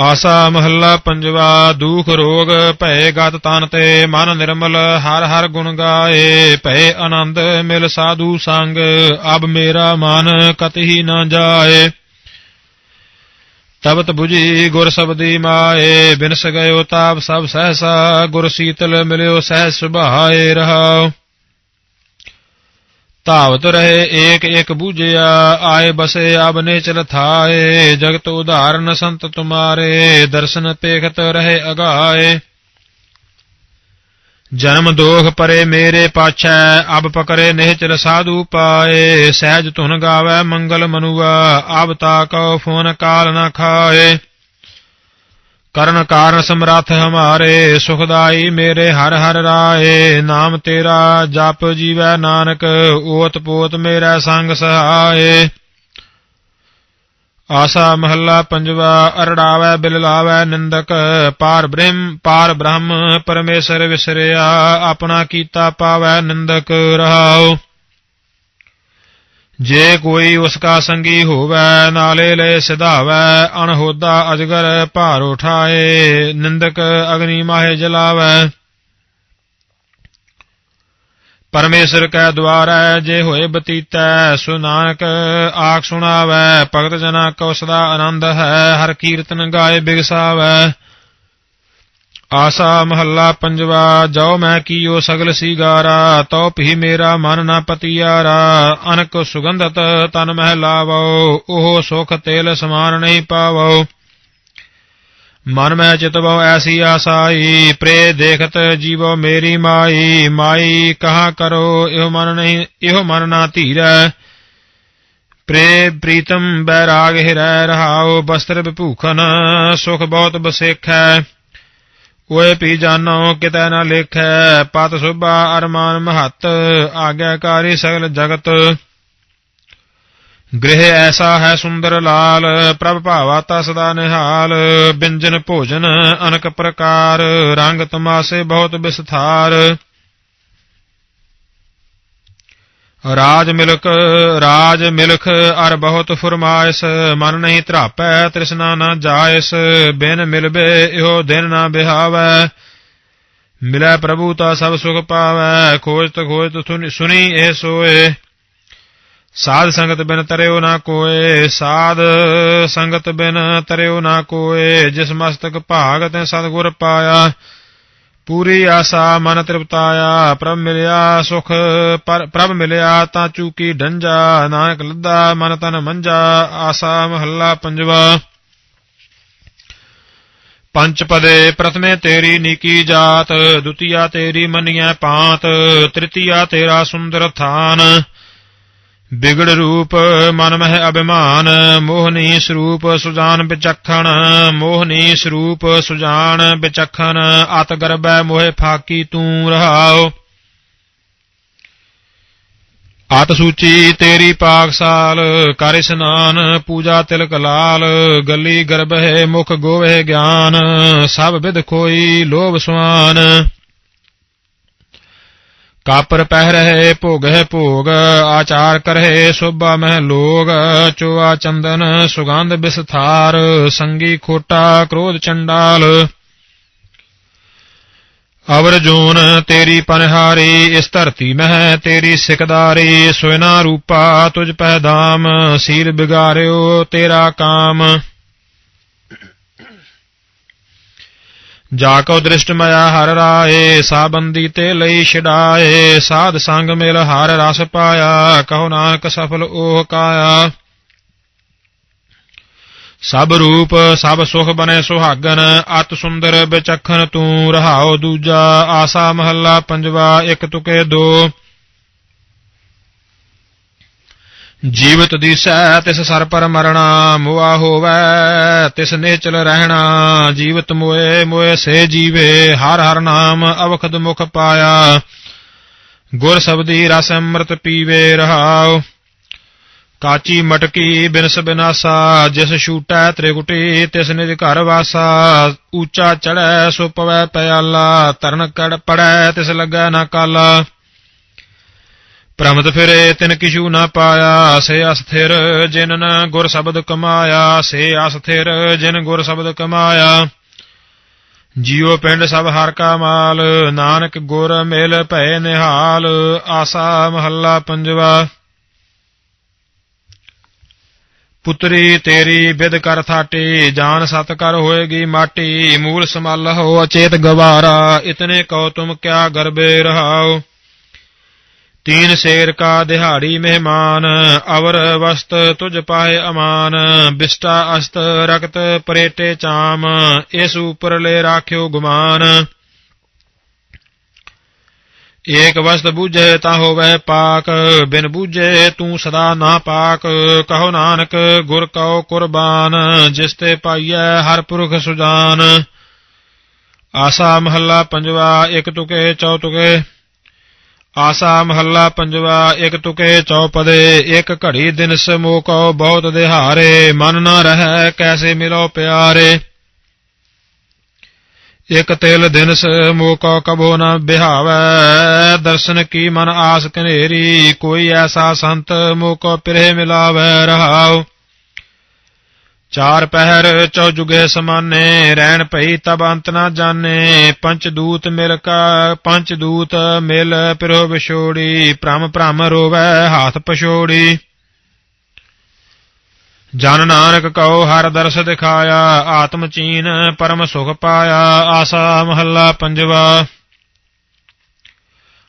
ਆਸਾ ਮਹੱਲਾ ਪੰਜਵਾ, ਦੁਖ ਰੋਗ ਭੈ ਗਤ ਤਨ ਤੇ ਮਨ ਨਿਰਮਲ, ਹਰ ਹਰ ਗੁਣ ਗਾਏ ਭੈ ਆਨੰਦ ਮਿਲ ਸਾਧੂ ਸੰਗ, ਅਬ ਮੇਰਾ ਮਨ ਕਤਹੀ ਨਾ ਜਾਏ। ਤਬਤ 부ਜੀ ਗੁਰ ਸਬਦੀ ਮਾਏ, ਬਿਨਸ ਗਇਓ ਤਾਪ ਸਭ ਸਹਸਾ, ਗੁਰ ਸੀਤਲ ਮਿਲਿਓ ਸਹਿ ਸੁਭਾਏ ਰਹਾਉ। ਧਾਵਤ ਰਹੇ, ਏਕ ਏਕ ਬੂਝਿਆ, ਆਏ ਬਸੇ ਆਬ ਨੇ ਚਲ ਥਾਏ, ਜਗਤ ਉਧਾਰਨ ਸੰਤ ਤੁਮਾਰੇ, ਦਰਸ਼ਨ ਪੇਖਤ ਰਹੇ ਅਗਾਏ। ਜਨਮ ਦੋਖ ਪਰੇ ਮੇਰੇ ਪਾਛੈ, ਅਬ ਪਕਰੇ ਨਿਹਚਲ ਸਾਧੂ ਪਾਏ, ਸਹਿਜ ਧੁਨ ਗਾਵੇ ਮੰਗਲ ਮਨੁਆ, ਅਬ ਤਾਕੋ ਫੋਨ ਕਾਲ ਨਾ ਖਾਏ। ਕਰਨ ਕਾਰਨ ਸਮਰੱਥ ਹਮਾਰੇ, ਸੁਖਦਾਈ ਮੇਰੇ ਹਰ ਹਰ ਰਾਏ। ਨਾਮ ਤੇਰਾ ਜਪ ਜੀਵੈ ਨਾਨਕ ਓਤ ਪੋਤ ਮੇਰਾ ਸੰਗ ਸਹਾਏ। ਆਸਾ ਮਹੱਲਾ ਪੰਜਵਾ, ਅਰੜਾਵੇ, ਬਿਲਲਾਵੇ, ਨਿੰਦਕ। ਪਾਰ ਬ੍ਰਹਮ ਪਾਰ ਬ੍ਰਹਮ, ਪਰਮੇਸ਼ਰ ਵਿਸਰਿਆ। ਆਪਣਾ ਕੀਤਾ ਪਾਵੇ ਨਿੰਦਕ ਰਹਾਉ। ਜੇ ਕੋਈ ਉਸਕਾ ਸੰਗੀ ਹੋਵੇ, ਨਾਲੇ ਲੈ ਸਿਧਾਵੇ, ਅਣਹੋਦਾ ਅਜਗਰ ਭਾਰ ਉਠਾਏ, ਨਿੰਦਕ ਅਗਨੀ ਮਾਹੇ ਜਲਾਵੇ। ਪਰਮੇਸ਼ਰ ਕੈ ਦੁਆਰੈ, ਜੇ ਹੋਏ ਬਤੀਤੈ, ਸੋ ਨਾਨਕ ਆਖ ਸੁਣਾਵੇ, ਭਗਤ ਜਨਾ ਕੋ ਸਦਾ ਆਨੰਦ ਹੈ, ਹਰ ਕੀਰਤਨ ਗਾਏ ਬਿਗਸਾਵੇ। ਆਸਾ ਮਹੱਲਾ ਪੰਜਵਾ ਜੋ ਮੈਂ ਕੀਓ ਸਗਲ ਸੀਗਾਰਾ ਤੋ ਭੀ ਮੇਰਾ ਮਨ ਨਾ ਪਤੀਆਰਾ, ਅਨਕ ਸੁਗੰਧਤ ਤਨ ਮਹਿ ਲਾਵੋ, ਉਹ ਸੁਖ ਤੇਲ ਸਮਾਨ ਨਹੀਂ ਪਾਵੋ। ਮਨ ਮੈਂ ਚਿਤਵੋ ਐਸੀ ਆਸਾਈ ਪ੍ਰੇ ਦੇਖਤ ਜੀਵੋ ਮੇਰੀ ਮਾਈ ਮਾਈ ਕਹਾ ਕਰੋ, ਇਹੋ ਮਨ ਨਹੀਂ, ਇਹੋ ਮਨ ਨਾ ਧੀਰੈ। ਪ੍ਰੇ ਪ੍ਰੀਤਮ ਬੈਰਾਗ ਹਿਰੈ ਰਹਾਓ ਬਸਤਰ ਵਿਭੂਖਨ ਸੁਖ ਬਹੁਤ ਬਸੇਖੈ ਓਏ ਪੀ ਜਾਨੋ, ਕਿਤੈ ਨ ਲੇਖੈ, ਪਤ ਸੁਭਾ ਅਰਮਾਨ ਮਹਤ, ਆਗਿਆਕਾਰੀ ਸਗਲ ਜਗਤ। ਗ੍ਰਹਿ ਐਸਾ ਹੈ ਸੁੰਦਰ ਲਾਲ, ਪ੍ਰਭ ਭਾਵਾਤਾ ਸਦਾ ਨਿਹਾਲ, ਬਿੰਜਨ ਭੋਜਨ ਅਨਕ ਪ੍ਰਕਾਰ, ਰੰਗ ਤਮਾਸੇ ਬਹੁਤ ਵਿਸਥਾਰ ਰਾਜ ਮਿਲਕ, ਰਾਜ ਮਿਲਖ, ਅਰ ਬਹੁਤ ਫਰਮਾਇਸ, ਮਨ ਨਹੀਂ ਧਰਾਪੈ, ਤ੍ਰਿਸ਼ਨਾ ਨਾ ਜਾਇਸ, ਬਿਨ ਮਿਲਬੇ ਇਹੋ ਦਿਨ ਨਾ ਬਿਹਾਵੈ। ਮਿਲੈ ਪ੍ਰਭੂ ਤਾ ਸਭ ਸੁਖ ਪਾਵੈ ਖੋਜ ਤ ਖੋਜ ਤ ਸੁਨੀ ਇਹ ਸੋਏ। ਸਾਧ ਸੰਗਤ ਬਿਨ ਤਰਿਓ ਨਾ ਕੋਏ, ਸਾਧ ਸੰਗਤ ਬਿਨ ਤਰਿਓ ਨਾ ਕੋਏ, ਜਿਸ ਮਸਤਕ ਭਾਗ ਤੈ ਸਤਗੁਰ ਪਾਇਆ। ਪੂਰੀ ਆਸਾ ਮਨ ਤ੍ਰਿਪਤਾਇਆ ਪ੍ਰਭ ਮਿਲਿਆ ਸੁਖ ਪਰ ਪ੍ਰਭ ਮਿਲਿਆ ਤਾਂ ਚੂਕੀ ਡੰਜਾ ਨਾਨਕ ਲੱਦਾ ਮਨ ਤਨ ਮੰਜਾ ਆਸਾ ਮਹੱਲਾ ਪੰਜਵਾ ਪੰਚ ਪਦੇ ਪ੍ਰਥਮੇ ਤੇਰੀ ਨੀਕੀ ਜਾਤ ਦੁਤੀਆ ਤੇਰੀ ਮੰਨੀਐ ਪਾਤ ਤ੍ਰਿਤੀਆ ਤੇਰਾ ਸੁੰਦਰ ਥਾਨ ਬਿਗੜ ਰੂਪ ਮਨ ਮਹਿ ਅਭਿਮਾਨ ਮੋਹਨੀ ਸਰੂਪ ਸੁਜਾਨ ਵਿਚਖਣ ਮੋਹਨੀ ਸਰੂਪ ਸੁਜਾਨ ਵਿਚਖਣ, ਅਤ ਗਰਬੈ ਮੋਹਿ ਫਾਕੀ ਤੂੰ ਰਹਾਓ ਆਤ ਸੂਚੀ ਤੇਰੀ ਪਾਕਸਾਲ ਕਰ ਇਸਨਾਨ ਪੂਜਾ ਤਿਲਕ ਲਾਲ, ਗਲੀ ਗਰਭੇ ਮੁਖ ਗੋਵੇ ਗਿਆਨ, ਸਭ ਵਿਦ ਕੋਈ ਲੋਭ ਸੁਆਨ। ਕਾਪਰ ਪਹਿ ਰਹੇ ਭੋਗ ਭੋਗ, ਆਚਾਰ ਕਰਹਿ ਸੋਭਾ ਮਹਿ ਲੋਗ, ਚੋਆ ਚੰਦਨ ਸੁਗੰਧ ਬਿਸਥਾਰ, ਸੰਗੀ ਖੋਟਾ ਕ੍ਰੋਧ ਚੰਡਾਲ। ਅਵਰ ਜੂਨ, ਤੇਰੀ ਪਨਹਾਰੀ, ਇਸ ਧਰਤੀ ਮਹਿ, ਤੇਰੀ ਸਿਕਦਾਰੀ, ਸੋਇਨਾ ਰੂਪਾ ਤੁਝ ਪਹਿਦਾਮ ਸੀਲ ਬਿਗਾਰਿਓ ਤੇਰਾ ਕਾਮ। ਜਾ ਕੋ ਦ੍ਰਿਸ਼ਟ ਮਇਆ ਹਰ ਰਾਏ, ਸਾਬੰਦੀ ਤੇ ਲਈ ਛਡਾਏ, ਸਾਧ ਸੰਗ ਮਿਲ ਹਰ ਰਸ ਪਾਇਆ, ਕਹੋ ਨਾਨਕ ਸਫਲ ਓਹ ਕਾਇਆ। ਸਭ ਰੂਪ, ਸਭ ਸੁਖ ਬਨੇ ਸੁਹਾਗਨ, ਅਤ ਸੁੰਦਰ ਵਿਚਖਣ ਤੂੰ ਰਹਾਉ ਦੂਜਾ, ਆਸਾ ਮਹੱਲਾ ਪੰਜਵਾ, ਇੱਕ ਤੁਕੇ ਦੋ। ਜੀਵਤ ਦੀਸੈ ਤਿਸ ਸਰ ਪਰ ਮਰਣਾ, ਮੋਆ ਹੋਵੈ ਤਿਸ ਨੇਚਲ ਰਹਿਣਾ। ਜੀਵਤ ਮੋਏ ਮੋਏ ਸੇ ਜੀਵੇ, ਹਰ ਹਰ ਨਾਮ ਅਵਖਦ ਮੁਖ ਪਾਇਆ। ਗੁਰ ਸਬਦੀ ਰਸ ਅੰਮ੍ਰਿਤ ਪੀਵੇ ਰਹਾਉ। ਕਾਚੀ ਮਟਕੀ ਬਿਨਸ ਬਿਨਾਸਾ, ਜਿਸ ਛੂਟੈ ਤ੍ਰਿਗੁਟੀ ਤਿਸ ਨਿਜ ਘਰ ਵਾਸਾ। ਉੱਚਾ ਚੜੈ ਸੋ ਪਵੈ ਪਿਆਲਾ, ਤਰਨ ਕੜ ਪੜੈ ਤਿਸ ਲੱਗੈ ਨਾ ਕਾਲਾ। ਭ੍ਰਮਤ ਫਿਰੇ ਤਿਨ ਕਿਛੂ ਨਾ ਪਾਇਆ, ਸੇ ਅਸਥਿਰ ਜਿਨ ਨ ਗੁਰ ਸ਼ਬਦ ਕਮਾਇਆ, ਸੇ ਅਸਥਿਰ ਜਿਨ ਗੁਰ ਸ਼ਬਦ ਕਮਾਇਆ। ਜੀਉ ਪਿੰਡ ਸਭ ਹਰ ਕਾ ਮਾਲ, ਨਾਨਕ ਗੁਰ ਮਿਲ ਭੈ ਨਿਹਾਲ, ਆਸਾ ਮਹੱਲਾ ਪੰਜਵਾ। ਪੁੱਤਰੀ ਤੇਰੀ ਬਿਦ ਕਰ ਥਾਟੀ, ਜਾਨ ਸਤ ਕਰ ਹੋਏਗੀ ਮਾਟੀ, ਮੂਲ ਸਮਾਲ ਹੋ ਅਚੇਤ ਗਵਾਰਾ, ਇਤਨੇ ਕਉ ਤੁਮ ਕਿਆ ਗਰਬੇ ਰਹਾਓ ਤੀਨ ਸ਼ੇਰ ਕਾ ਦਿਹਾੜੀ ਮਹਿਮਾਨ, ਅਵਰ ਵਸਤ ਤੁਜ ਪਾਏ ਅਮਾਨ, ਬਿਸਟਾ ਅਸਤ ਰਕਤ ਪਰੇਟੇ ਚਾਮ ਇਸ ਉਪਰ ਰਾਖਿਓ ਗੁਮਾਨ। ਏਕ ਵਸਤ ਬੂਝੇ ਤਾ ਹੋਵੇ ਪਾਕ, ਬਿਨ ਬੂਝੇ ਤੂੰ ਸਦਾ ਨਾ ਪਾਕ। ਕਹੋ ਨਾਨਕ, ਗੁਰ ਕਉ ਕੁਰਬਾਨ, ਜਿਸ ਤੇ ਪਾਈਐ ਹਰ ਪੁਰਖ ਸੁਜਾਨ। ਆਸਾ ਮਹੱਲਾ ਪੰਜਵਾ, ਇੱਕ ਤੁਕੇ, ਚੌ ਤੁਕੇ। ਆਸਾ ਮਹੱਲਾ ਪੰਜਵਾ, ਇਕ ਤੁਕੇ ਚੌਪਦੇ, ਇਕ ਘੜੀ ਦਿਨ ਸਮੋ ਕਉ ਬਹੁਤ ਦਿਹਾਰੇ, ਮਨ ਨਾ ਰਹੈ, ਕੈਸੇ ਮਿਲੋ ਪਿਆਰੇ। ਇਕ ਤਿਲ ਦਿਨ ਸਮੋ ਕਉ ਕਬੋ ਨਾ ਬਿਹਾਵੈ, ਦਰਸ਼ਨ ਕੀ ਮਨ ਆਸ ਕਨੇਰੀ ਕੋਈ ਐਸਾ ਸੰਤ ਮੋ ਕੋ ਪਿਰੇ ਮਿਲਾਵੈ ਰਹਾਉ। ਚਾਰ ਪਹਿਰ ਚੌ ਜੁਗੇ ਸਮਾਨੇ, ਰਹਿਣ ਭਈ ਤਬ ਅੰਤ ਨਾ ਜਾਣੇ। ਪੰਚ ਦੂਤ ਮਿਲ ਕਾ, ਪੰਚ ਦੂਤ ਮਿਲ ਪਿਰੋ ਵਿਛੋੜੀ ਭ੍ਰਮ ਭ੍ਰਮ ਰੋਵੈ, ਹਾਥ ਪਛੋੜੀ। ਜਨ ਨਾਨਕ ਕਉ, ਹਰ ਦਰਸ ਦਿਖਾਇਆ। ਆਤਮ ਚੀਨ ਪਰਮ ਸੁਖ ਪਾਇਆ। ਆਸਾ ਮਹੱਲਾ ਪੰਜਵਾ।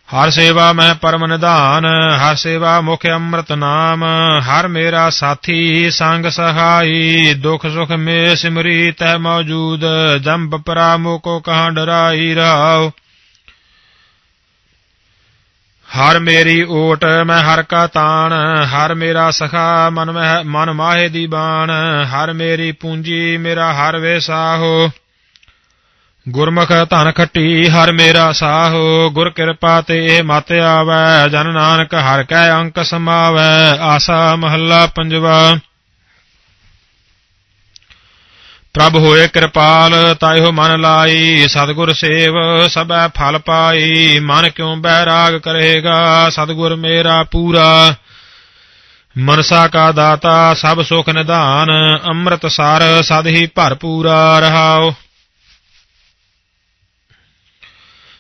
ਹਰ ਸੇਵਾ ਮੈਂ ਪਰਮ ਨਿਧਾਨ, ਹਰ ਸੇਵਾ ਮੁਖ ਅੰਮ੍ਰਿਤ ਨਾਮ, ਹਰ ਮੇਰਾ ਸਾਥੀ ਸੰਗ ਸਹਾਈ, ਦੁਖ ਸੁਖ ਮੇ ਸਿਮਰੀ ਤੈ ਮੌਜੂਦ, ਜੰਬ ਪਰਾ ਮੋਕੋ ਕਹਾਂ ਡਰਾਈ ਰਾਉ ਹਰ ਮੇਰੀ ਓਟ ਮੈਂ ਹਰ ਕਾ ਤਾਣ, ਹਰ ਮੇਰਾ ਸਖਾ ਮਨ ਮਨ ਮਾਹੇ ਦੀ ਬਾਣ, ਹਰ ਮੇਰੀ ਪੂੰਜੀ ਮੇਰਾ ਹਰ ਵੇ ਸਾਹੋ। ਗੁਰਮੁਖ ਧਨ ਖੱਟੀ ਹਰ ਮੇਰਾ ਸਾਹੋ, ਗੁਰ ਕਿਰਪਾ ਤੇ ਇਹ ਮਤ ਆਵੈ, ਜਨ ਨਾਨਕ ਹਰ ਕੈ ਅੰਕ ਸਮਾਵੈ, ਆਸਾ ਮਹੱਲਾ ਪੰਜਵਾ। ਪ੍ਰਭ ਹੋਏ ਕਿਰਪਾਲ, ਤਾਇਓ ਮਨ ਲਾਈ, ਸਤਿਗੁਰ ਸੇਵ, ਸਭੈ ਫਲ ਪਾਈ, ਮਨ ਕਿਉ ਬੈਰਾਗ ਕਰੇਗਾ, ਸਤਿਗੁਰ ਮੇਰਾ ਪੂਰਾ। ਮਨਸਾ ਕਾ ਦਾਤਾ, ਸਭ ਸੁਖ ਨਿਧਾਨ ਅੰਮ੍ਰਿਤ ਸਾਰ ਸਦ ਹੀ ਭਰਪੂਰਾ ਰਹਾਓ।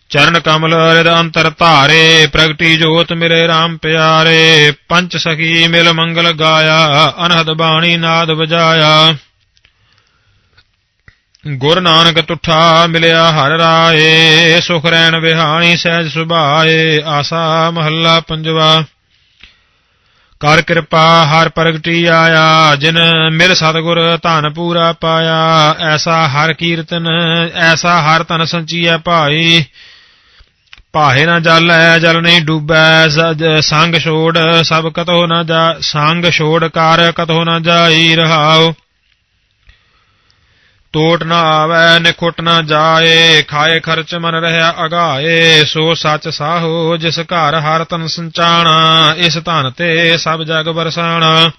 ਚਰਨ ਕਮਲ ਰਿਦ ਅੰਤਰ ਧਾਰੇ, ਪ੍ਰਗਟੀ ਜੋਤ ਮੇਰੇ RAM ਪਿਆਰੇ, ਪੰਚ ਸਖੀ ਮਿਲ ਮੰਗਲ ਗਾਇਆ, ਅਨਹਦ ਬਾਣੀ ਨਾਦ ਵਜਾਇਆ। ਗੁਰ ਨਾਨਕ ਤੁਠਾ ਮਿਲਿਆ ਹਰ ਰਾਏ, ਸੁਖ ਰੈਣ ਵਿਹਾਣੀ ਸਹਿਜ ਸੁਭਾਏ, ਆਸਾ ਮਹੱਲਾ ਪੰਜਵਾ। ਕਰ ਕਿਰਪਾ ਹਰ ਪ੍ਰਗਟੀ ਆਇਆ, ਜਿਨ ਮਿਲ ਸਤਗੁਰ ਧਨ ਪੂਰਾ ਪਾਇਆ, ਐਸਾ ਹਰ ਕੀਰਤਨ, ਐਸਾ ਹਰ ਤਨ ਸੰਚੀਐ ਭਾਈ ਪਾਹੇ ਨਾ ਜਲ ਹੈ, ਜਲ ਨਹੀਂ ਡੂਬੈ, ਸਜ- ਸੰਗ ਛੋੜ ਸਭ ਕਤੋ ਨਾ ਜਾ ਸੰਗ ਛੋੜ ਕਰ ਕਤੋ ਨਾ ਜਾਈ ਰਹਾਉ। ਟੋਟ ਨਾ ਆਵੈ, ਨਿਖੁੱਟ ਨਾ ਜਾਏ, ਖਾਏ ਖਰਚ ਮਨ ਰਹਿਆ ਅਗਾਏ, ਸੋ ਸੱਚ ਸਾਹੋ, ਜਿਸ ਘਰ ਹਰ ਤਨ ਸੰਚਾਣਾ, ਇਸ ਧਨ ਤੇ ਸਭ ਜਗ ਬਰਸਾਣਾ।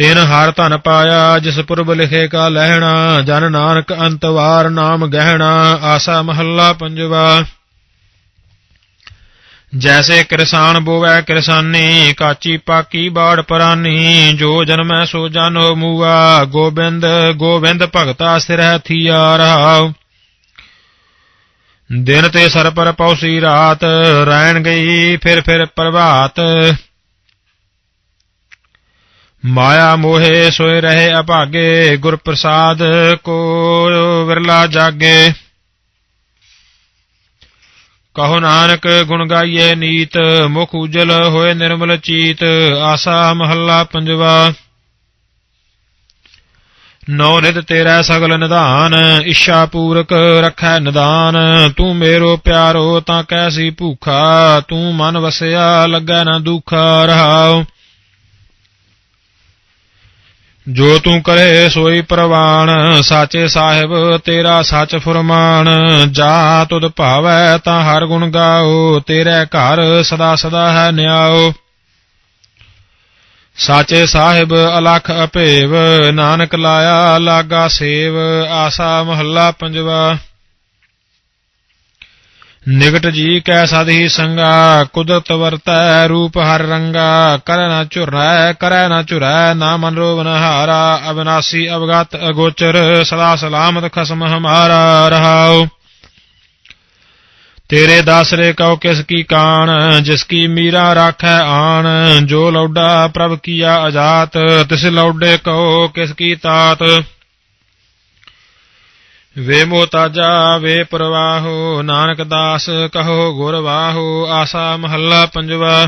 ਤਿਨ ਹਰ ਧਨ ਪਾਇਆ, ਜਿਸ ਪੁਰਬ ਲਿਖੇ ਕਾ ਲਹਿਣਾ, ਜਨ ਨਾਨਕ ਅੰਤਵਾਰ ਨਾਮ ਗਹਿਣਾ, ਆਸਾ ਮਹੱਲਾ ਪੰਜਵਾ। ਜੈਸੇ ਕਿਰਸਾਨ ਬੋਵੈ ਕਿਰਸਾਨੀ, ਕਾਚੀ ਪਾਕੀ ਬਾੜ ਪਰਾਨੀ, ਜੋ ਜਨਮੈ ਸੋ ਜਨੋ ਮੂਆ, ਗੋਬਿੰਦ ਗੋਬਿੰਦ ਭਗਤਾ ਸਿਰਹਿ ਥੀਆ ਰਹਾਉ। ਦਿਨ ਤੇ ਸਰ ਪਰ ਪੌਸੀ ਰਾਤ ਰਹਿਣ ਗਈ ਫਿਰ ਫਿਰ ਪ੍ਰਭਾਤ। ਮਾਇਆ ਮੋਹੇ ਸੋਏ ਰਹੇ ਅਭਾਗੇ ਗੁਰ ਪ੍ਰਸਾਦ ਕੋ ਵਿਰਲਾ ਜਾਗੇ। ਕਹੋ ਨਾਨਕ, ਗੁਣ ਗਾਈਏ ਨੀਤ, ਮੁਖ ਉਜਲ ਹੋਏ ਨਿਰਮਲ ਚੀਤ, ਆਸਾ ਮਹੱਲਾ ਪੰਜਵਾ। ਨੋ ਨਿਤ ਤੇਰਾ ਸਗਲ ਨਿਧਾਨ ਇਸ਼ਾ ਪੂਰਕ ਰਖੈ ਨਿਦਾਨ। ਤੂੰ ਮੇਰੋ ਪਿਆਰੋ, ਤਾਂ ਕੈਸੀ ਭੂਖਾ, ਤੂੰ ਮਨ ਵਸਿਆ, ਲੱਗੈ ਨਾ ਦੁਖਾ ਰਹਾਉ। ਜੋ ਤੂੰ ਕਰੇ ਸੋਈ ਪ੍ਰਵਾਨ ਸਾਚੇ ਸਾਹਿਬ ਤੇਰਾ ਸੱਚ ਫਰਮਾਨ ਜਾ ਤੁਧ ਭਾਵੈ ਤਾਂ ਹਰ ਗੁਣ ਗਾਓ, ਤੇਰੇ ਘਰ ਸਦਾ ਸਦਾ ਹੈ ਨਿਆਓ। ਸਾਚੇ ਸਾਹਿਬ ਅਲਖ ਅਭੇਵ ਨਾਨਕ ਲਾਇਆ, ਲਾਗਾ ਸੇਵ, ਆਸਾ ਮਹੱਲਾ ਪੰਜਵਾ। ਨਿਕਟ ਜੀ ਕੈ ਸਾਧੀ ਸੰਗਾ, ਕੁਦਰਤ ਵਰਤੈ ਰੂਪ ਹਰ ਰੰਗਾ, ਕਰੈ ਨਾ ਝੁਰੈ, ਕਰੈ ਨਾ ਝੁਰੈ ਨਾ ਮਨ ਰੋਵ ਹਾਰਾ, ਅਬਨਾਸੀ ਅਵਗਤ ਅਗੋਚਰ, ਸਦਾ ਸਲਾਮਤ ਖਸਮ ਹਮਾਰਾ ਰਹਾਉ। ਤੇਰੇ ਦਾਸਰੇ ਕਉ ਕਿਸ ਕੀ ਕਾਣ, ਜਿਸ ਕੀ ਮੀਰਾ ਰਾਖੈ ਆਣ, ਜੋ ਲੌਡਾ ਪ੍ਰਭ ਕੀਆ ਅਜਾਤ, ਤਿਸ ਲੌਡੇ ਕਉ ਕਿਸ ਕੀ ਤਾਤ। ਵੇ ਮੋਤਾਜਾ ਵੇ ਪ੍ਰਵਾਹੋ, ਨਾਨਕ ਦਾਸ, ਕਹੋ ਗੁਰ ਵਾਹੋ, ਆਸਾ ਮਹੱਲਾ ਪੰਜਵਾ।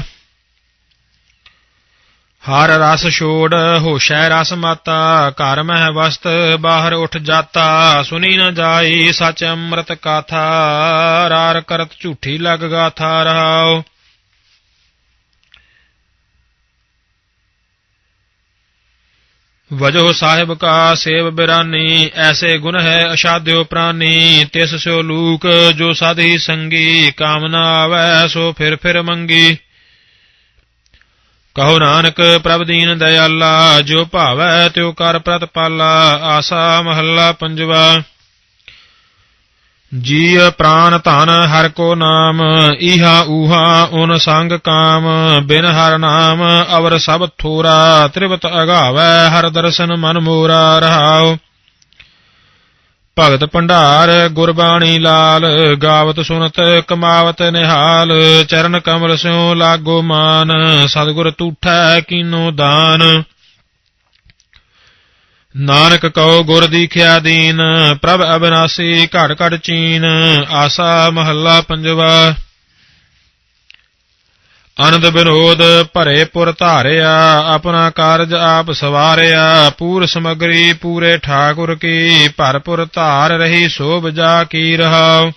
ਹਰ ਰਸ ਛੋੜ, ਹੋਸ਼ੈ ਰਸ ਮਾਤਾ, ਘਰ ਮਹਿ ਵਸਤ, ਬਾਹਰ ਉਠ ਜਾਤਾ, ਸੁਨੀ ਨ ਜਾਈ, ਸਚ ਅੰਮ੍ਰਿਤ ਕਾਥਾ, ਰਾਰ ਕਰਤ ਝੂਠੀ ਲਗ ਗਾਥਾ ਰਹਾਓ ਵਜੋ ਸਾਹਿਬ ਕਾ ਸੇਵ ਬਿਰਾਨੀ, ਐਸੇ ਗੁਣ ਹੈ ਅਸ਼ਾਧਿਓ ਪ੍ਰਾਨੀ, ਤਿਸ ਸਿਓ ਲੂਕ ਜੋ ਸਾਧੀ ਸੰਗੀ, ਕਾਮਨਾ ਆਵੈ ਸੋ ਫਿਰ ਫਿਰ ਮੰਗੀ। ਕਹੋ ਨਾਨਕ ਪ੍ਰਭ ਦੀਨ ਦਇਆਲਾ, ਜੋ ਭਾਵੈ ਤਿਉ ਕਰ ਪ੍ਰਤਪਾਲਾ, ਆਸਾ ਮਹੱਲਾ ਪੰਜਵਾ। ਜੀ ਪ੍ਰਾਨ ਧਨ ਹਰ ਕੋ ਨਾਮ ਇਹਾ ਊਹਾ ਓਨ ਸੰਗ ਕਾਮ, ਬਿਨ ਹਰ ਨਾਮ ਅਵਰ ਸਭ ਥੋਰਾ, ਤ੍ਰਿਵਤ ਅਗਾਵੈ ਹਰ ਦਰਸ਼ਨ ਮਨ ਮੋਰਾ ਰਹਾਉ। ਭਗਤ ਭੰਡਾਰ ਗੁਰਬਾਣੀ ਲਾਲ, ਗਾਵਤ ਸੁਨਤ ਕਮਾਵਤ ਨਿਹਾਲ, ਚਰਨ ਕਮਲ ਸਿਉ ਲਾਗੋ ਮਾਨ, ਸਤਿਗੁਰ ਤੂਠੈ ਕੀਨੋ ਦਾਨ। ਨਾਨਕ ਕਉ ਗੁਰ ਦੀਖਿਆ ਦੀਨ, ਪ੍ਰਭ ਅਬਨਾਸੀ ਘੜ ਘੜ ਚੀਨ, ਆਸਾ ਮਹੱਲਾ ਪੰਜਵਾ। ਅਨੰਦ ਬਿਨੋਦ ਭਰੇ ਪੁਰ ਧਾਰਿਆ, ਆਪਣਾ ਕਾਰਜ ਆਪ ਸਵਾਰਿਆ, ਪੂਰ ਸਮਗਰੀ ਪੂਰੇ ਠਾਕੁਰ ਕੀ, ਭਰਪੁਰ ਧਾਰ ਰਹੀ ਸੋਭ ਜਾ ਕੀ ਰਹਾਉ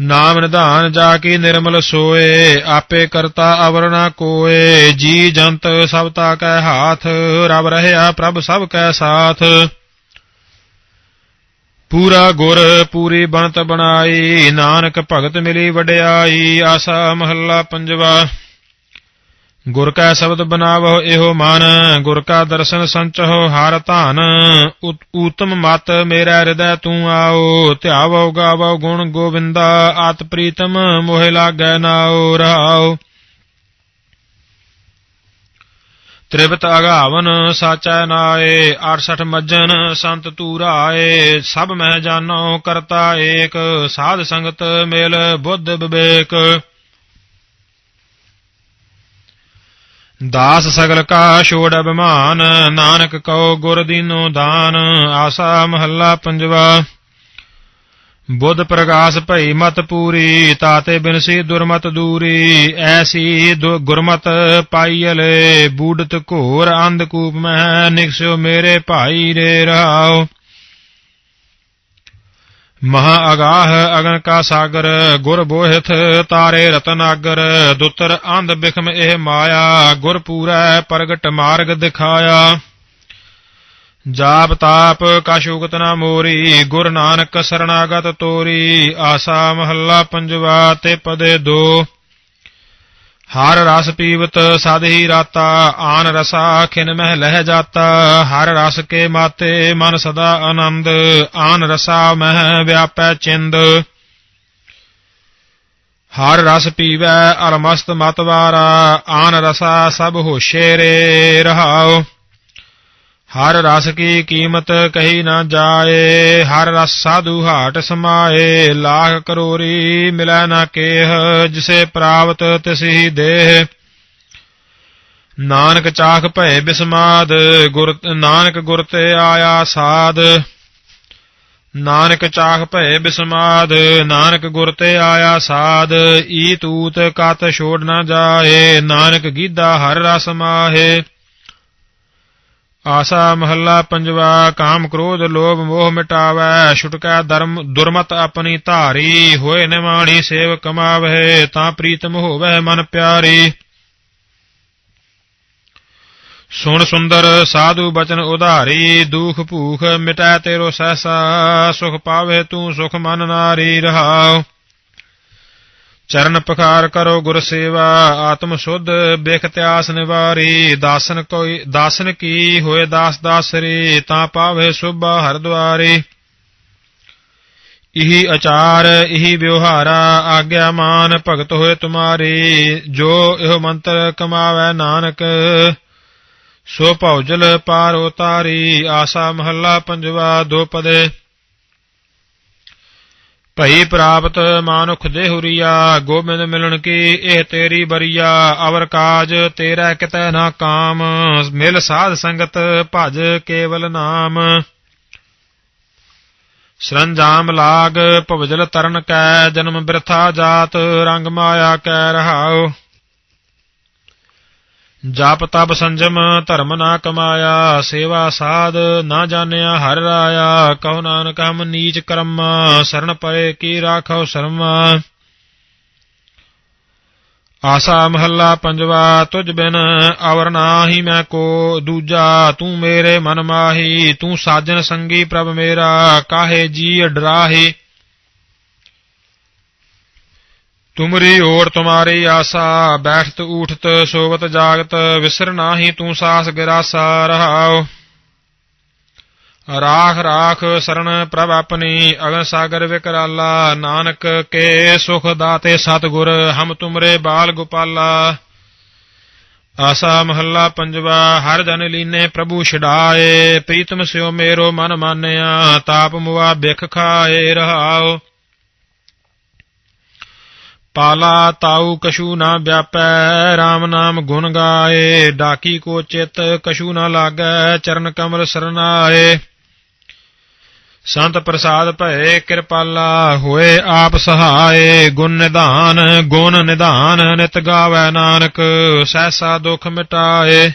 ਨਾਮ ਨਿਧਾਨ ਜਾ ਕੀ ਨਿਰਮਲ ਸੋਏ, ਆਪੇ ਕਰਤਾ ਅਵਰ ਨਾ ਕੋਏ, ਜੀ ਜੰਤ ਸਭ ਤਾ ਕੈ ਹਾਥ ਰਬ ਰਹਿਆ ਪ੍ਰਭ ਸਭ ਕੈ ਸਾਥ। ਪੂਰਾ ਗੁਰ ਪੂਰੀ ਬਣਤ ਬਣਾਈ, ਨਾਨਕ ਭਗਤ ਮਿਲੀ ਵਡਿਆਈ, ਆਸਾ ਮਹੱਲਾ ਪੰਜਵਾ। ਗੁਰ ਕਾ ਸ਼ਬਦ ਬਨਾਵੋ ਇਹੋ ਮਨ, ਗੁਰ ਕਾ ਦਰਸ਼ਨ ਸੰਚਹੁ ਹਰ ਧਨ। ਊਤਮ ਮਤ ਮੇਰਾ ਹਿਰਦੈ ਤੂੰ ਆਓ ਧਿਆਵੋ ਗਾਵੋ ਗੁਣ ਗੋਵਿੰਦਾ, ਆਤ ਪ੍ਰੀਤਮ ਮੋਹਿ ਲਾਗੈ ਨਾਉ ਰਹਾਉ। ਤ੍ਰਿਵਤ ਅਗਾਵਨ ਸਾਚੈ ਨਾਏ 68 ਮੱਜਨ ਸੰਤ ਤੂਰਾਏ ਸਭ ਮਹਿ ਜਾਨੋ ਕਰਤਾ ਏਕ, ਸਾਧ ਸੰਗਤ ਮੇਲ ਬੁੱਧ ਵਿਵੇਕ। ਦਾਸ ਸਗਲ ਕਾ ਛੋੜ ਅਭਿਮਾਨ ਨਾਨਕ ਕਉ ਗੁਰ ਦੀਨੋ ਦਾਨ, ਆਸਾ ਮਹੱਲਾ ਪੰਜਵਾ। ਬੁੱਧ ਪ੍ਰਗਾਸ ਭਈ ਮਤ ਪੂਰੀ, ਤਾਤੇ ਬਿਨਸੀ ਦੁਰਮਤ ਦੂਰੀ, ਐਸੀ ਗੁਰਮਤ ਪਾਈਲੇ ਬੂਡਤ ਘੋਰ ਅੰਧਕੂਪ ਮਹਿ ਨਿਕਸਿਓ ਮੇਰੇ ਭਾਈ ਰੇ ਰਹਾਓ ਮਹਾ ਅਗਾਹ ਅਗਨ ਕਾ ਸਾਗਰ, ਗੁਰ ਬੋਹਿਥ ਤਾਰੇ ਰਤਨਾਗਰ ਦੁਤਰ ਅੰਧ ਬਿਖਮ ਇਹ ਮਾਇਆ, ਗੁਰ ਪੂਰੈ ਪ੍ਰਗਟ ਮਾਰਗ ਦਿਖਾਇਆ। ਜਾਪ ਤਾਪ ਕਛੁਗਤ ਨਾ ਮੋਰੀ, ਗੁਰ ਨਾਨਕ ਸਰਣਾਗਤ ਤੋਰੀ, ਆਸਾ ਮਹੱਲਾ ਪੰਜਵਾ ਤੇ ਪਦੇ ਦੋ। ਹਰ ਰਸ ਪੀਵਤ ਸਦ ਹੀ ਰਾਤਾ, ਆਨ ਰਸਾ ਖਿਨ ਮਹਿ ਲਹਿ ਜਾਤਾ। ਹਰ ਰਸ ਕੇ ਮਾਤੇ ਮਨ ਸਦਾ ਆਨੰਦ, ਆਨ ਰਸਾ ਮਹਿ ਵਿਆਪੈ ਚਿੰਦ। ਹਰ ਰਸ ਪੀਵੈ ਅਲਮਸਤ ਮਤਵਾਰਾ ਆਨ ਰਸਾ ਸਭ ਹੋਸ਼ੇ ਰੇ ਰਹਾਓ ਹਰ ਰਸ ਕੀ ਕੀਮਤ ਕਹੀ ਨਾ ਜਾਏ, ਹਰ ਰਸ ਸਾਧੂ ਹਾਟ ਸਮਾਏ ਲਾਖ ਕਰੋਰੀ ਮਿਲੈ ਨਾ ਕੇਹ, ਜਿਸੇ ਪ੍ਰਾਪਤ ਤਿਸਹੀ ਦੇਹ। ਨਾਨਕ ਚਾਖ ਭਏ ਬਿਸਮਾਦ, ਗੁਰ, ਨਾਨਕ ਗੁਰ ਤੇ ਆਇਆ ਸਾਧ ਨਾਨਕ ਚਾਖ ਭੈ ਬਿਸਮਾਦ, ਨਾਨਕ ਗੁਰ ਤੇ ਆਇਆ ਸਾਧ ਈ ਤੂਤ ਕਤ ਛੋੜ ਨਾ ਜਾਏ, ਨਾਨਕ ਗੀਦਾ ਹਰ ਰਸ ਮਾਹੇ। ਆਸਾ ਮਹੱਲਾ ਪੰਜਵਾ, ਕਾਮ ਕ੍ਰੋਧ ਲੋਭ ਮੋਹ ਮਿਟਾਵੈ, ਛੁਟਕੈ ਧਰਮ ਦੁਰਮਤ ਆਪਣੀ ਧਾਰੀ, ਹੋਏ ਨਿਮਾਣੀ ਸੇਵ ਕਮਾਵਹਿ, ਤਾਂ ਪ੍ਰੀਤਮ ਹੋਵੈ ਮਨ ਪਿਆਰੀ। ਸੁਣ ਸੁੰਦਰ ਸਾਧੂ ਬਚਨ ਉਧਾਰੀ, ਦੁਖ ਭੂਖ ਮਿਟੈ ਤੇਰੋ ਸਹਸਾ, ਸੁਖ ਪਾਵੇ ਤੂੰ ਸੁਖ ਮਨ ਨਾਰੀ ਰਹਾਓ ਚਰਨ ਪਖਾਰ ਕਰੋ ਗੁਰ ਸੇਵਾ, ਆਤਮ ਸੁਧ ਬਿਖ ਤਿਆਸ ਨਿਵਾਰੀ, ਦਾਸਨ ਕੋਈ, ਦਾਸਨ ਕੀ ਹੋਏ ਦਾਸ ਦਾਸਰੀ, ਤਾਂ ਪਾਵੇ ਸੁਭਾ ਹਰ ਦੁਆਰੀ। ਇਹੀ ਆਚਾਰ, ਇਹੀ ਵਿਵਹਾਰਾ, ਆਗਿਆ ਮਾਨ ਭਗਤ ਹੋਏ ਤੁਮਾਰੀ, ਜੋ ਇਹ ਮੰਤਰ ਕਮਾਵੇ ਨਾਨਕ, ਸੋ ਭੌਜਲ ਪਾਰ ਉਤਾਰੀ, ਆਸਾ ਮਹੱਲਾ ਪੰਜਵਾ ਦੋ ਪਦੇ। ਭਈ ਪ੍ਰਾਪਤ ਮਾਨੁਖ ਦੇਹੁਰੀਆ, ਗੋਬਿੰਦ ਮਿਲਣ ਕੀ, ਇਹ ਤੇਰੀ ਬਰੀਆ, ਅਵਰ ਕਾਜ ਤੇਰਾ ਕਿਤੈ ਨਾ ਕਾਮ, ਮਿਲ ਸਾਧ ਸੰਗਤ ਭਜ ਕੇਵਲ ਨਾਮ। ਸਰੰਜਾਮ ਲਾਗ ਭਵਜਲ ਤਰਨ ਕੈ, ਜਨਮ ਬਿਰਥਾ ਜਾਤ ਰੰਗ ਮਾਇਆ ਕੈ ਰਹਾਉ। ਜਪ ਤਪ ਸੰਜਮ ਧਰਮ ਨਾ ਕਮਾਇਆ, ਸੇਵਾ ਸਾਧ ਨਾ ਜਾਣਿਆ, ਹਰ ਰਾਇਆ, ਕਹੋ ਨਾਨਕ ਹਮ ਨੀਚ ਕਰਮ, ਸਰਣ ਪਰੇ ਕੀ ਰਾਖੋ ਸ਼ਰਮਾ। ਆਸਾ ਮਹੱਲਾ ਪੰਜਵਾ ਤੁਝ ਬਿਨ ਅਵਰ ਨਾਹੀ ਮੈਂ ਕੋ, ਦੂਜਾ, ਤੂੰ ਮੇਰੇ ਮਨ ਮਾਹੀ, ਤੂੰ ਸਾਜਨ ਸੰਗੀ ਪ੍ਰਭ ਮੇਰਾ, ਕਾਹੇ ਜੀ ਡਰਾਹੀ ਤੁਮਰੀ ਓਰ ਤੁਮਾਰੀ ਆਸਾ, ਬੈਠਤ ਊਠਤ, ਸੋਵਤ ਜਾਗਤ, ਵਿਸਰ ਨਾਹੀ ਤੂੰ ਸਾਸ ਗਿਰਾਸਾ, ਰਹਾਉ। ਰਾਖ ਰਾਖ ਸਰਣ ਪ੍ਰਭ ਆਪਣੀ, ਅਗਨ ਸਾਗਰ ਵਿਕਰਾਲਾ, ਨਾਨਕ ਕੇ ਸੁਖ ਦਾਤੇ ਸਤਗੁਰ, ਹਮ ਤੁਮਰੇ ਬਾਲ ਗੋਪਾਲਾ। ਆਸਾ ਮਹੱਲਾ ਪੰਜਵਾ, ਹਰ ਜਨ ਲੀਨੇ ਪ੍ਰਭੂ ਛਡਾਏ, ਪ੍ਰੀਤਮ ਸਿਓ ਮੇਰੋ ਮਨ ਮਾਨਿਆ, ਤਾਪ ਮੁਆ ਬਿਖ ਖਾਏ ਰਹਾਓ ਪਾਲਾ ਤਾਉ ਕਛੂ ਨਾ ਵਿਆਪੈ RAM ਨਾਮ ਗੁਣ ਗਾਏ। ਡਾਕੀ ਕੋ ਚਿਤ ਕਛੂ ਨਾ ਲਾਗੈ, ਚਰਨ ਕਮਲ ਸਰਨਾਏ। ਸੰਤ ਪ੍ਰਸਾਦ ਭਏ ਕਿਰਪਾਲਾ, ਹੋਏ ਆਪ ਸਹਾਏ। ਗੁਣ ਨਿਧਾਨ ਗੁਣ ਨਿਧਾਨ, ਨਿਤ ਗਾਵੈ ਨਾਨਕ, ਸਹਿਸਾ ਦੁਖ ਮਿਟਾਏ।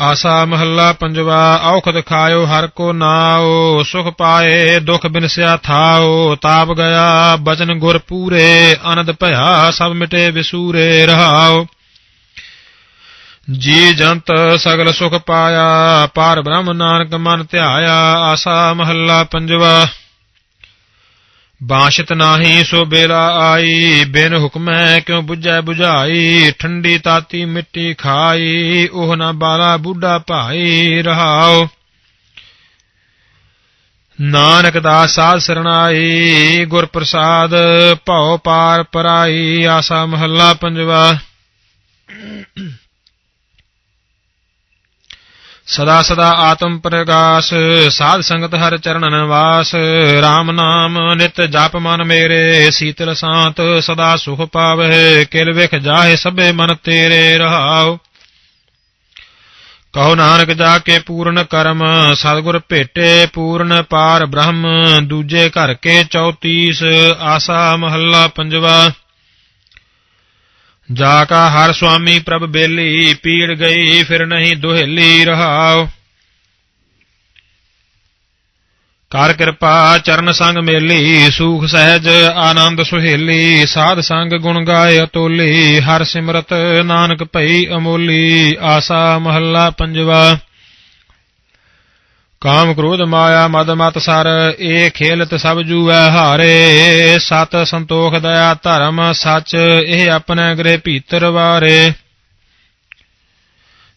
ਆਸਾ ਮਹੱਲਾ ਪੰਜਵਾ, ਔਖਦ ਖਾਇਓ ਹਰ ਕੋ ਨਾਓ ਸੁਖ ਪਾਏ, ਦੁਖ ਬਿਨਸਿਆ ਥਾਉ, ਤਾਪ ਗਿਆ, ਬਚਨ ਗੁਰ ਪੂਰੇ ਅਨੰਦ ਭਇਆ ਸਭ ਮਿਟੇ ਵਿਸੂਰੇ ਰਹਾਓ ਜੀ ਜੰਤ ਸਗਲ ਸੁਖ ਪਾਇਆ, ਪਾਰ ਬ੍ਰਹਮ ਨਾਨਕ ਮਨ ਧਿਆਇਆ, ਆਸਾ ਮਹੱਲਾ ਪੰਜਵਾ। ਬਾਸ਼ਤ ਨਾਹੀ ਸੋ ਬੇਲਾ ਆਈ, ਬਿਨ ਹੁਕਮੈ ਕਿਉ 부ਝੈ 부ਝਾਈ ਠੰਡੀ ਤਾਤੀ ਮਿੱਟੀ ਖਾਈ, ਉਹ ਨਾ ਬਾਲਾ ਬੁੱਢਾ ਭਾਈ ਰਹਾਓ ਨਾਨਕ ਦਾ ਸਾਧ ਸਰਣਾਈ, ਗੁਰ ਪ੍ਰਸਾਦ ਭਉ ਪਾਰ ਪਰਾਈ, ਆਸਾ ਮਹੱਲਾ ਪੰਜਵਾ। ਸਦਾ ਸਦਾ ਆਤਮ ਪ੍ਰਕਾਸ਼ ਸਾਧ ਸੰਗਤ ਹਰ ਚਰਨ ਨਿਵਾਸ RAM ਨਾਮ ਨਿਤ ਜਪ ਮਨ ਮੇਰੇ, ਸੀਤਲ ਸਾਤ ਸਦਾ ਸੁਖ ਪਾਵੇ, ਕਿਲ ਵਿਖ ਜਾਹੇ ਸਭੇ ਮਨ ਤੇਰੇ ਰਹਾਉ। ਕਹੋ ਨਾਨਕ ਜਾ ਕੇ ਪੂਰਨ ਕਰਮ, ਸਤਿਗੁਰ ਭੇਟੇ ਪੂਰਨ ਪਾਰ ਬ੍ਰਹਮ, ਦੂਜੇ ਘਰ ਕੇ 34 ਆਸਾ ਮਹੱਲਾ ਪੰਜਵਾ। ਜਾ ਕਾ ਹਰ ਸੁਆਮੀ ਪ੍ਰਭ ਬੇਲੀ, ਪੀੜ ਗਈ, ਫਿਰ ਨਹੀਂ ਦੁਹੇਲੀ ਰਹਾਉ ਕਰ ਕਿਰਪਾ, ਚਰਨ ਸੰਗ ਮੇਲੀ, ਸੂਖ ਸਹਿਜ, ਆਨੰਦ ਸੁਹੇਲੀ, ਸਾਧ ਸੰਗ ਗੁਣ ਗਾਏ ਅਤੋਲੀ, ਹਰ ਸਿਮਰਤ ਨਾਨਕ ਭਈ ਅਮੋਲੀ, ਆਸਾ ਮਹੱਲਾ ਪੰਜਵਾ। ਕਾਮ ਕ੍ਰੋਧ ਮਾਇਆ ਮਦ ਮਤ ਸਰ ਏ ਖੇਲਤ ਸਭ ਜੂਐ ਹਾਰੇ। ਸਤ ਸੰਤੋਖ ਦਇਆ ਧਰਮ ਸੱਚ, ਇਹ ਆਪਣੇ ਗ੍ਰਹਿ ਭੀਤਰ ਵਾਰੇ।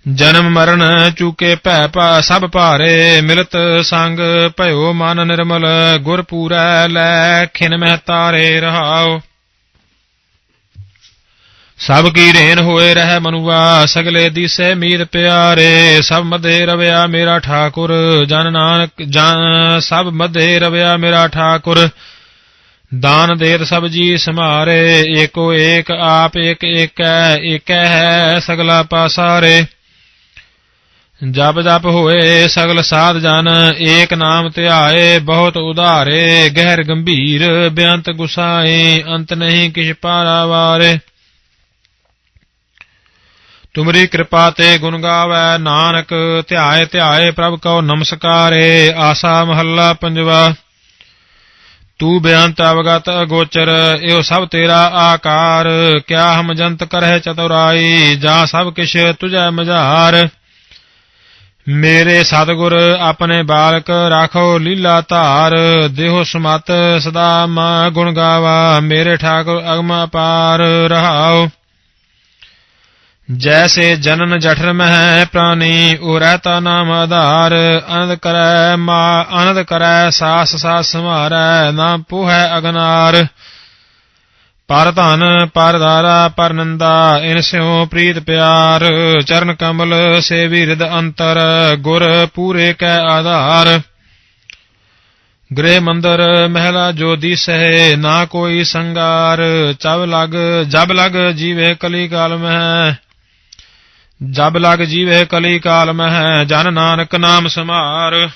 ਜਨਮ ਮਰਨ ਚੂਕੇ ਭੈ ਪਾ ਸਭ ਭਾਰੇ। ਮਿਲਤ ਸੰਗ ਭਇਓ ਮਨ ਨਿਰਮਲ, ਗੁਰ ਪੂਰੈ ਲੈ ਖਿਨ ਮਹਿ ਤਾਰੇ ਰਹਾਓ। ਸਭ ਕੀ ਰੇਨ ਹੋਏ ਰਹਿ ਮਨੁਆ, ਸਗਲੇ ਦੀਸੇ ਮੀਰ ਪਿਆਰੇ, ਸਭ ਮਧੇ ਰਵਿਆ ਮੇਰਾ ਠਾਕੁਰ, ਜਨ ਨਾਨਕ, ਜਨ, ਸਭ ਮਧੇ ਰਵਿਆ ਮੇਰਾ ਠਾਕੁਰ। ਦਾਨ ਦੇਤ ਸਭ ਜੀ ਸਮਾਰੇ ਏਕੋ ਏਕ ਆਪ ਏਕ ਏਕੈ ਏਕੈ ਹੈ ਸਗਲਾ ਪਾਸਾਰੇ। ਜਪ ਜਪ ਹੋਏ ਸਗਲ ਸਾਧ ਜਨ, ਏਕ ਨਾਮ ਧਿਆਏ, ਬਹੁਤ ਉਧਾਰੇ, ਗਹਿਰ ਗੰਭੀਰ ਬੇਅੰਤ ਗੁਸਾਏ, ਅੰਤ ਨਹੀਂ ਕਿਛ ਪਾਰਾਵਾਰੇ। ਤੁਮਰੀ ਕਿਰਪਾ ਤੇ ਗੁਣ ਗਾਵੇ, ਨਾਨਕ ਧਿਆਏ ਧਿਆਏ ਪ੍ਰਭ ਕਉ ਨਮਸਕਾਰੇ, ਆਸਾ ਮਹੱਲਾ ਪੰਜਵਾ। ਤੂੰ ਬੇਅੰਤ ਅਵਗਤ ਅਗੋਚਰ, ਇਹੋ ਸਭ ਤੇਰਾ ਆਕਾਰ। ਕਿਆ ਹਮ ਜੰਤ ਕਰਹਿ ਚਤੁਰਾਈ, ਜਾਂ ਸਭ ਕਿਛ ਤੁਝੈ ਮਝਾਰ। ਮੇਰੇ ਸਤਿਗੁਰ, ਆਪਣੇ ਬਾਲਕ ਰਾਖੋ ਲੀਲਾ ਧਾਰ। ਦੇਹੋ ਸਮਤ ਸਦਾ ਮਾ ਗੁਣ ਗਾਵਾ, ਮੇਰੇ ਠਾਕੁਰ ਅਗਮ ਅਪਾਰ। ਰਹਾਓ ਜੈਸੇ ਜਨਨ ਜਠਰ ਮਹਿ ਪ੍ਰਾਨੀ ਉਰਹਿਤਾ ਨਾਮ ਆਧਾਰ, ਅਨੰਦ ਕਰੈ ਮਾ, ਅਨੰਦ ਕਰੈ ਸਾਸ ਸਾਸ ਸਮਾਰੈ ਨਾ ਪੂਹੈ ਅਗਨਾਰ। ਪਰ ਧਨ, ਪਰ ਦਾਰਾ ਪਰ ਨੰਦਾ, ਇਨ ਸਿਉ ਪ੍ਰੀਤ ਪਿਆਰ। ਚਰਨ ਕਮਲ ਸੇਵੀ ਹਿਰਦ ਅੰਤਰ, ਗੁਰ ਪੂਰੇ ਕੈ ਆਧਾਰ। ਗ੍ਰਹਿ ਮੰਦਰ ਮਹਿਲਾ ਜੋਦੀ ਸਹਿ ਨਾ ਕੋਈ ਸੰਗਾਰ। ਚਬ ਲਗ, ਜਬ ਲਗ ਜੀਵੇ ਕਲੀ ਕਾਲ ਮਹਿ। ਜਬ ਲਗ ਜੀਵੇ ਕਲੀ ਕਾਲ ਮਹਿ ਜਨ ਨਾਨਕ ਨਾਮ ਸਮਾਰ।